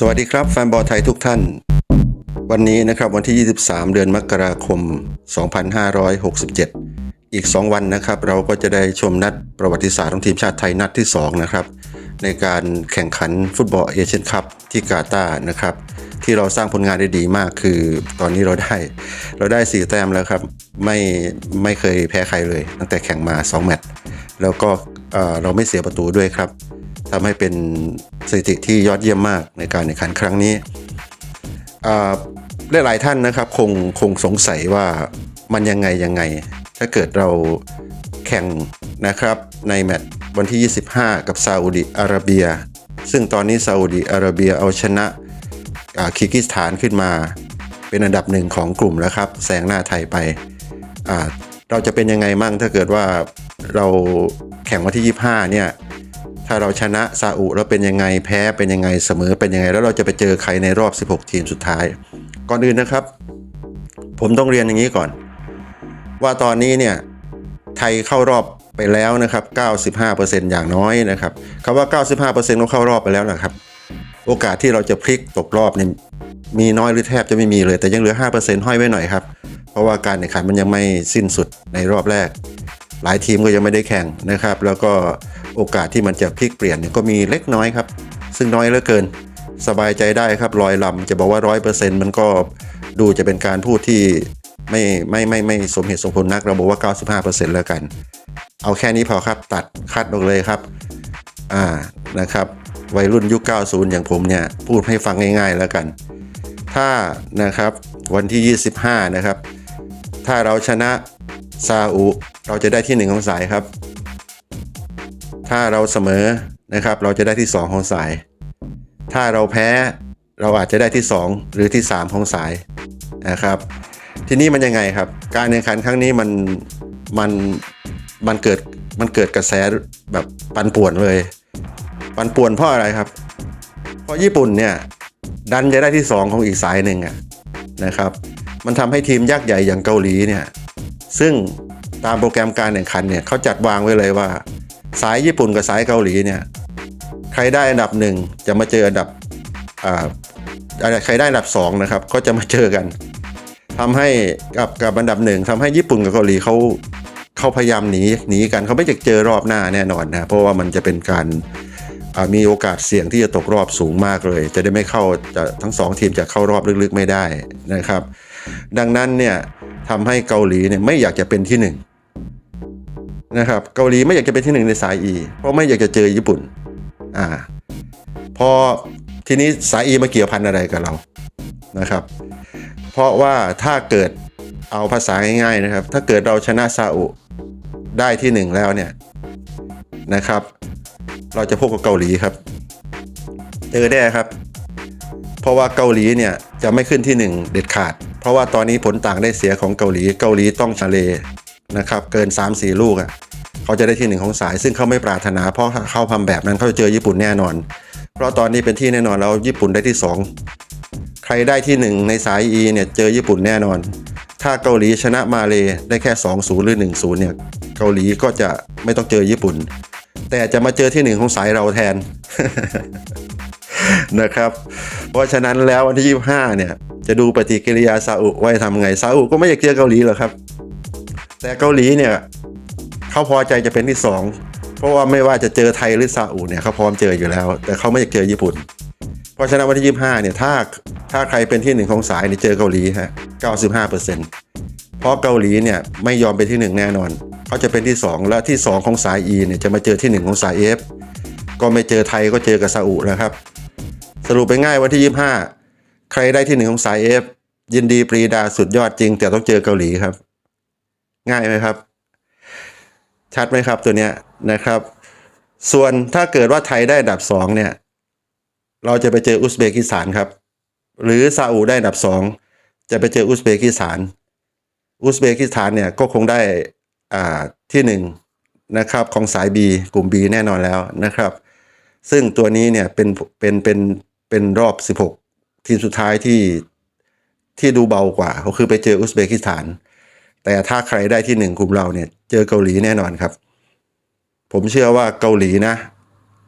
สวัสดีครับแฟนบอลไทยทุกท่าน วันนี้นะครับวันที่ 23 เดือนมกราคม 2567 อีก 2 วันนะครับ เราก็จะได้ชมนัดประวัติศาสตร์ของทีมชาติไทยนัดที่ 2 นะครับ ในการแข่งขันฟุตบอลเอเชียนคัพที่กาตาร์นะครับ ที่เราสร้างผลงานได้ดีมากคือตอนนี้เราได้ เราได้ 4 แต้มแล้วครับ ไม่ไม่เคยแพ้ใครเลย ตั้งแต่แข่งมา 2 แมตช์แล้วก็เอ่อเราไม่เสียประตูด้วยครับทำให้เป็น สถิติที่ยอดเยี่ยมมากในการแข่งขันครั้งนี้อ่าหลายๆท่านนะครับคงคงสงสัยว่ามันยังไงยังไง ถ้าเกิดเราแข่งนะครับในแมตช์วันที่ 25 กับซาอุดิอาระเบีย ซึ่งตอนนี้ซาอุดิอาระเบียเอาชนะคีกิสถานขึ้นมา เป็นอันดับหนึ่งของกลุ่มแล้วครับแซงหน้าไทยไป เราจะเป็นยังไงมั่งถ้าเกิดว่าเราแข่งวันที่ 25 เนี่ย ถ้าเราชนะซาอุแล้วเป็นยังไงแพ้เป็นยังไงเสมอเป็นยังไง แล้วเราจะไปเจอใครในรอบ 16 ทีมสุดท้าย ก่อนอื่นนะครับ ผมต้องเรียนอย่างนี้ก่อน ว่าตอนนี้เนี่ยไทยเข้ารอบไปแล้วนะครับ 95%อย่างน้อยนะครับคำว่า 95%ก็เข้ารอบไปแล้วนะครับ โอกาสที่เราจะพลิกตกรอบเนี่ยมีน้อยหรือแทบจะไม่มีเลย แต่ยังเหลือ 5%ห้อยไว้หน่อยครับ เพราะว่าการแข่งขันมันยังไม่สิ้นสุดในรอบแรก หลายทีมก็ยังไม่ได้แข่งนะครับ แล้วก็ โอกาสที่มันจะพลิกเปลี่ยนเนี่ยก็มีเล็กน้อยครับ ซึ่งน้อยเหลือเกิน สบายใจได้ครับลอยลำจะบอกว่าร้อยเปอร์เซ็นต์มันก็ดูจะเป็นการพูดที่ไม่ไม่ไม่ไม่สมเหตุสมผลนักเราบอกว่า 95%แล้วกัน เอาแค่นี้พอครับตัดคัดออกเลยครับ อ่านะครับวัยรุ่นยุค 90 อย่างผมเนี่ย พูดให้ฟังง่าย ๆ แล้วกัน ถ้านะครับวันที่ 25 นะครับ ถ้าเราชนะซาอุ เราจะได้ที่หนึ่งของสายครับ ถ้าเราเสมอนะครับ เราจะได้ที่ 2 ของสาย ถ้าเราแพ้เราอาจจะได้ที่ 2 หรือที่ 3 ของสายนะครับ ทีนี้มันยังไงครับ การแข่งขันครั้งนี้มันมันมันเกิดมันเกิดกระแสแบบปันป่วนเลย ปันป่วนเพราะอะไรครับ เพราะญี่ปุ่นเนี่ยดันจะได้ที่ 2 ของอีกสายหนึ่งอะนะครับ มันทำให้ทีมยักษ์ใหญ่อย่างเกาหลีเนี่ยซึ่งตามโปรแกรมการแข่งขันเนี่ยเขาจัดวางไว้เลยว่า สายญี่ปุ่นกับสายเกาหลีเนี่ยใครได้อันดับหนึ่งจะมาเจออันดับอ่าใครได้อันดับสองนะครับก็จะมาเจอกันทำให้กับกับอันดับหนึ่งทำให้ญี่ปุ่นกับเกาหลีเขาเขาพยายามหนีหนีกันเขาไม่จะเจอรอบหน้าแน่นอนนะเพราะว่ามันจะเป็นการมีโอกาสเสี่ยงที่จะตกรอบสูงมากเลย จะได้ไม่เข้าจะทั้งสองทีมจะเข้ารอบลึกๆไม่ได้นะครับ ดังนั้นเนี่ยทำให้เกาหลีเนี่ยไม่อยากจะเป็นที่ห นะครับเกาหลีไม่อยากจะเป็นที่หนึ่งในสาย E เพราะไม่อยากจะเจอญี่ปุ่นอ่าพอทีนี้สาย E มาเกี่ยวพันอะไรกับเรานะครับ เพราะว่าถ้าเกิดเอาภาษาง่ายๆนะครับ ถ้าเกิดเราชนะซาอุได้ที่หนึ่งแล้วเนี่ยนะครับ เราจะพบกับเกาหลีครับเจอแน่ครับ เพราะว่าเกาหลีเนี่ยจะไม่ขึ้นที่หนึ่งเด็ดขาด เพราะว่าตอนนี้ผลต่างได้เสียของเกาหลีเกาหลีต้องชาเลนะครับ เกิน 3-4 ลูกอะ่ะ เขาจะได้ที่หนึ่งของสาย ซึ่งเขาไม่ปรารถนา เพราะเขาทำแบบนั้นเขาจะเจอญี่ปุ่นแน่นอน เพราะตอนนี้เป็นที่แน่นอนแล้วญี่ปุ่นได้ที่ 2 ใครได้ที่ 1 ในสาย E เนี่ยเจอญี่ปุ่นแน่นอน ถ้าเกาหลีชนะมาเลได้แค่ 2-0 หรือ 1-0 เนี่ยเกาหลีก็จะไม่ต้องเจอญี่ปุ่น แต่จะมาเจอที่หนึ่งของสายเราแทนนะครับ เพราะฉะนั้นแล้ววันที่ 25 เนี่ย จะดูปฏิกิริยาซาอุไว่าจะทำไงซาอุก็ไม่อยากเจอเกาหลีหรอกครับ แต่เกาหลีเนี่ย เขาพอใจจะเป็นที่2เพราะว่าไม่ว่าจะเจอไทยหรือซาอุเนี่ยเขาพร้อมเจออยู่แล้ว แต่เขาไม่อยากเจอญี่ปุ่น เพราะฉะนั้นวันที่ 25 เนี่ยถ้าถ้าใครเป็นที่หนึ่งของสายเนี่ยเจอเกาหลีฮะ 95%เพราะเกาหลีเนี่ยไม่ยอมเป็นที่หนึ่งแน่นอนเขาจะเป็นที่ 2 และที่ 2 ของสาย E เนี่ยจะมาเจอที่ 1 ของสาย F ก็ไม่เจอไทยก็เจอกับซาอุนะครับ สรุปไปง่ายวันที่ 25 ใครได้ที่หนึ่งของสาย F ยินดีปรีดาสุดยอดจริง แต่ต้องเจอเกาหลีครับ ง่ายไหมครับ ชัดไหมครับตัวเนี้ยนะครับ ส่วนถ้าเกิดว่าไทยได้อันดับ2เนี่ย เราจะไปเจออุซเบกิสถานครับ หรือซาอุได้อันดับ2จะไปเจออุซเบกิสถาน อุซเบกิสถานเนี่ยก็คงได้อ่าที่หนึ่งนะครับของสาย B กลุ่ม B แน่นอนแล้วนะครับ ซึ่งตัวนี้เนี่ยเป็นเป็นเป็นเป็นรอบ 16 ทีมสุดท้ายที่ที่ดูเบากว่า ก็คือไปเจออุซเบกิสถาน แต่ถ้าใครได้ที่หนึ่งกลุ่มเราเนี่ย เจอเกาหลีแน่นอนครับ ผมเชื่อว่าเกาหลีนะ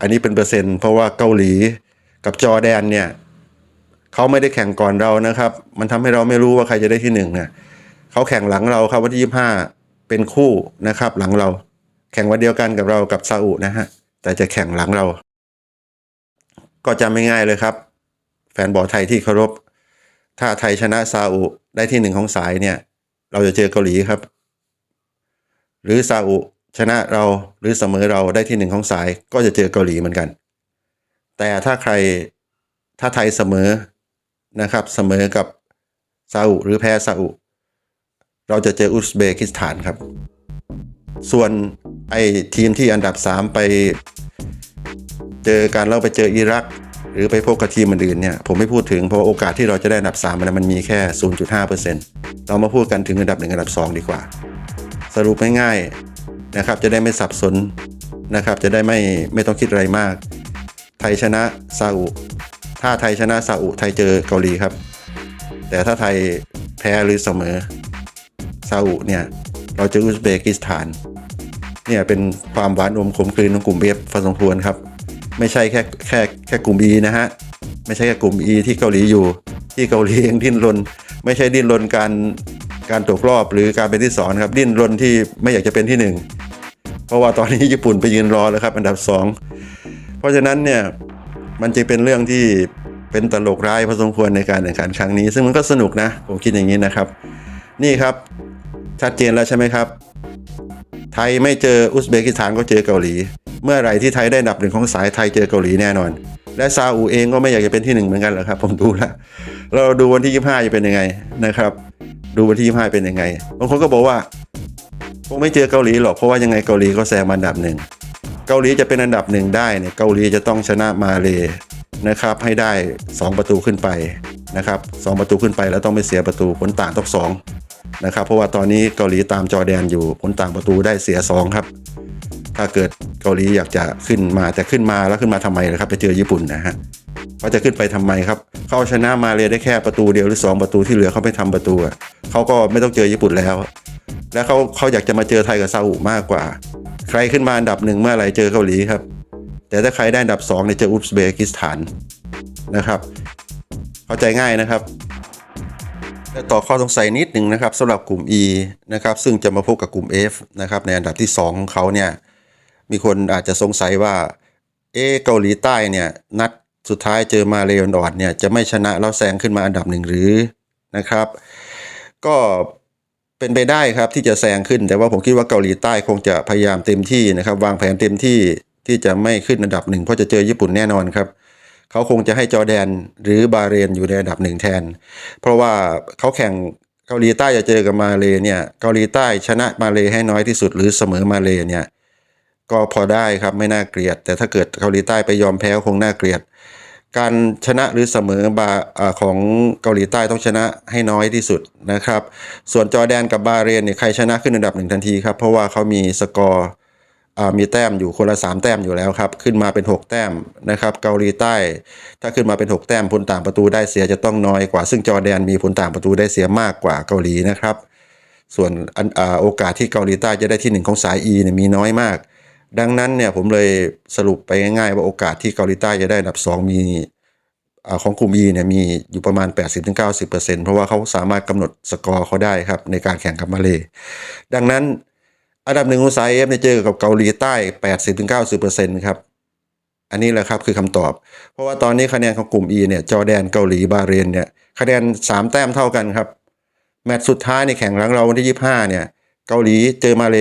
อันนี้เป็นเปอร์เซ็นต์เพราะว่าเกาหลีกับจอแดนเนี่ยเขาไม่ได้แข่งก่อนเรานะครับ มันทำให้เราไม่รู้ว่าใครจะได้ที่หนึ่งเนี่ยเขาแข่งหลังเราครับวันที่ยี่ห้าเป็นคู่นะครับ หลังเรา แข่งวันเดียวกันกับเรากับซาอุนะฮะแต่จะแข่งหลังเรา ก็จำไม่ง่ายเลยครับ แฟนบอลไทยที่เคารพ ถ้าไทยชนะซาอุได้ที่หนึ่งของสายเนี่ย เราจะเจอเกาหลีครับ หรือซาอุชนะเราหรือเสมอเราได้ที่หนึ่งของสายก็จะเจอเกาหลีเหมือนกัน แต่ถ้าใครถ้าไทยเสมอนะครับเสมอกับซาอุหรือแพ้ซาอุ เราจะเจออุซเบกิสถานครับ ส่วนไอทีมที่อันดับ 3 ไป เจอการเราไปเจออิรัก หรือไปพบกับทีมอื่นเนี่ยผมไม่พูดถึงเพราะโอกาสที่เราจะได้อันดับ3มันมันมีแค่ 0.5%เรามาพูดกันถึงอันดับ 1 อันดับ 2 ดีกว่า สรุปง่ายๆนะครับ จะได้ไม่สับสนนะครับ จะได้ไม่ไม่ต้องคิดอะไรมาก ไทยชนะซาอุ ถ้าไทยชนะซาอุไทยเจอเกาหลีครับ แต่ถ้าไทยแพ้หรือเสมอซาอุเนี่ยเราเจออุซเบกิสถานเนี่ยเป็นความหวานอมขมกลืนของกลุ่มเอฟพอสมควรครับ ไม่ใช่แค่แค่แค่กลุ่ม E นะฮะไม่ใช่แค่กลุ่ม E ที่เกาหลีอยู่ที่เกาหลียังดิ้นรนไม่ใช่ดิ้นรนการ การตกรอบหรือการเป็นที่สองครับดิ้นรนที่ไม่อยากจะเป็นที่หนึ่งเพราะว่าตอนนี้ญี่ปุ่นไปยืนรอแล้วครับ อันดับสองเพราะฉะนั้นเนี่ยมันจึงเป็นเรื่องที่เป็นตลกร้ายพอสมควรในการแข่งขันครั้งนี้ ซึ่งมันก็สนุกนะ ผมคิดอย่างนี้นะครับ นี่ครับชัดเจนแล้วใช่ไหมครับ ไทยไม่เจออุซเบกิสถานก็เจอเกาหลี เมื่อไหร่ที่ไทยได้ดับหนึ่งของสายไทยเจอเกาหลีแน่นอน และซาอุเองก็ไม่อยากจะเป็นที่หนึ่งเหมือนกันหรอกครับ ผมดูแล้วเราดูวันที่ 25 จะเป็นยังไงนะครับ ดูวันที่ 25 เป็นยังไง บางคนก็บอกว่าคงไม่เจอเกาหลีหรอก เพราะว่ายังไงเกาหลีก็แซงมาอันดับหนึ่ง เกาหลีจะเป็นอันดับหนึ่งได้เนี่ย เกาหลีจะต้องชนะมาเลนะครับ ให้ได้ 2 ประตูขึ้นไปนะครับสองประตูขึ้นไปแล้วต้องไม่เสียประตูผลต่างต้องสองนะครับ เพราะว่าตอนนี้เกาหลีตามจอแดนอยู่ผลต่างประตูได้เสียสองครับ ถ้าเกิดเกาหลีอยากจะขึ้นมาแต่ขึ้นมาแล้วขึ้นมาทำไมล่ะครับ ไปเจอญี่ปุ่นนะฮะ เขาจะขึ้นไปทำไมครับ เขาเอาชนะมาเลยได้แค่ประตูเดียวหรือ 2 ประตูที่เหลือเขาไม่ทำประตูอะเขาก็ไม่ต้องเจอญี่ปุ่นแล้ว และเขาเขาอยากจะมาเจอไทยกับซาอุมากกว่า ใครขึ้นมาอันดับหนึ่งเมื่อไหร่เจอเกาหลีครับ แต่ถ้าใครได้อันดับ2เนี่ยเจออุซเบกิสถานนะครับ เข้าใจง่ายนะครับและต่อข้อสงสัยนิดหนึ่งนะครับสำหรับกลุ่ม E นะครับซึ่งจะมาพบกับกลุ่ม F นะครับในอันดับที่ 2 ของเขาเนี่ยมีคนอาจจะสงสัยว่าเอเกาหลีใต้เนี่ยนัด สุดท้ายเจอมาเลออนเนี่ยจะไม่ชนะแล้วแซงขึ้นมาอันดับหนึ่งหรือนะครับ ก็เป็นไปได้ครับที่จะแซงขึ้น แต่ว่าผมคิดว่าเกาหลีใต้คงจะพยายามเต็มที่นะครับ วางแผนเต็มที่ที่จะไม่ขึ้นอันดับหนึ่งเพราะจะเจอญี่ปุ่นแน่นอนครับเขาคงจะให้จอแดนหรือบาเรนอยู่ในอันดับหนึ่งแทน เพราะว่าเขาแข่งเกาหลีใต้จะเจอกับมาเลเนี่ยเกาหลีใต้ชนะมาเลให้น้อยที่สุดหรือเสมอมาเลเนี่ย ก็พอได้ครับไม่น่าเกลียด แต่ถ้าเกิดเกาหลีใต้ไปยอมแพ้คงน่าเกลียด การชนะหรือเสมอบาอของเกาหลีใต้ต้องชนะให้น้อยที่สุดนะครับ ส่วนจอแดนกับบาเรนเนี่ยใครชนะขึ้นอันดับหนึ่งทันทีครับ เพราะว่าเขามีสกอร์มีแต้มอยู่คนละ 3 แต้มอยู่แล้วครับ ขึ้นมาเป็น 6 แต้มนะครับ เกาหลีใต้ ถ้าขึ้นมาเป็น 6 แต้มผลต่างประตูได้เสียจะต้องน้อยกว่า ซึ่งจอแดนมีผลต่างประตูได้เสียมากกว่าเกาหลีนะครับ ส่วนอโอกาสที่เกาหลีใต้จะได้ที่หนึ่งของสาย E เนี่ยมีน้อยมาก ดังนั้นเนี่ยผมเลยสรุปไปง่ายๆว่าโอกาสที่เกาหลีใต้จะได้อันดับ 2 มีอของกลุ่ม E เนี่ยมีอยู่ประมาณ 80-90%เพราะว่าเขาสามารถกำหนดสกอร์เขาได้ครับในการแข่งกับมาเล ดังนั้นอันดับหนึ่งของสาย F เนี่ยเจอกับเกาหลีใต้ 80-90%ครับ อันนี้แหละครับคือคำตอบ เพราะว่าตอนนี้คะแนนของกลุ่ม E เนี่ยจอแดนเกาหลีบาเรนเนี่ยคะแนน 3 แต้มเท่ากันครับ แมตช์สุดท้ายในแข่งหลังเราวันที่ 25 เนี่ยเกาหลีเจอมาเล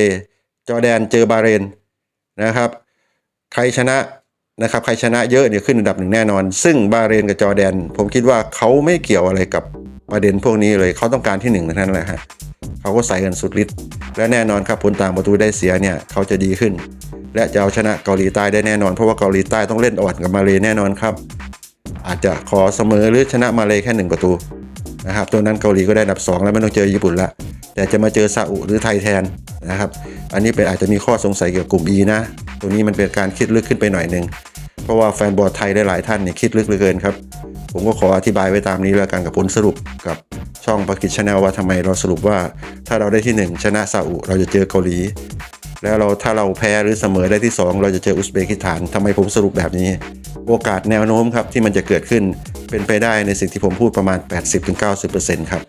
จอแดนเจอบาเรน นะครับ ใครชนะนะครับใครชนะเยอะเนี่ยขึ้นอันดับหนึ่งแน่นอน ซึ่งบาเรนกับจอแดน ผมคิดว่าเขาไม่เกี่ยวอะไรกับประเด็นพวกนี้เลยเขาต้องการที่หนึ่งเท่านั้นแหละฮะเขาก็ใส่กันสุดฤทธิ์และแน่นอนครับผลต่างประตูได้เสียเนี่ยเขาจะดีขึ้น และจะเอาชนะเกาหลีใต้ได้แน่นอนเพราะว่าเกาหลีใต้ต้องเล่นอ่อนกับมาเลแน่นอนครับ อาจจะขอเสมอหรือชนะมาเลแค่หนึ่งประตู นะครับตัวนั้นเกาหลีก็ได้อันดับ 2 แล้วไม่ต้องเจอญี่ปุ่นละแต่จะมาเจอซาอุหรือไทยแทนนะครับ อันนี้เป็นอาจจะมีข้อสงสัยเกี่ยวกับกลุ่ม E นะตรงนี้มันเป็นการคิดลึกขึ้นไปหน่อยหนึ่งเพราะว่าแฟนบอลไทยได้หลายท่านเนี่ยคิดลึกเหลือเกินครับ ผมก็ขออธิบายไว้ตามนี้แล้วกันกับผลสรุปกับช่องปากิจชาแนลว่าทำไมเราสรุปว่าถ้าเราได้ที่ 1 ชนะซาอุเราจะเจอเกาหลี แล้วเราถ้าเราแพ้หรือเสมอได้ที่ 2 เราจะเจออุซเบกิสถานทำไมผมสรุปแบบนี้ โอกาสแนวโน้มครับที่มันจะเกิดขึ้น เป็นไปได้ในสิ่งที่ผมพูดประมาณ 80-90%ครับ